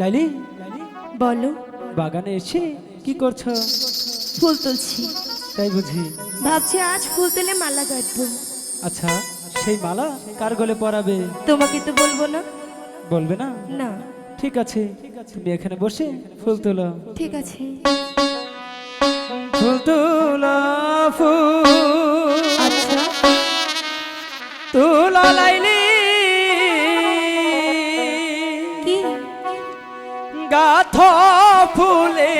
লাইলি বলো। বাগানে এসে কি করছ? ফুল তুলছি। তাই বুঝি। ভাবছি আজ ফুল তুলে মালা গাঁথবো আচ্ছা সেই মালা কার গলে পরাবে? তোমাকে তো বলব না। বলবে না? না। ঠিক আছে তুমি এখানে বসে ফুল তোলো। ঠিক আছে। ফুল তোলা ফুল গাথ ফুলে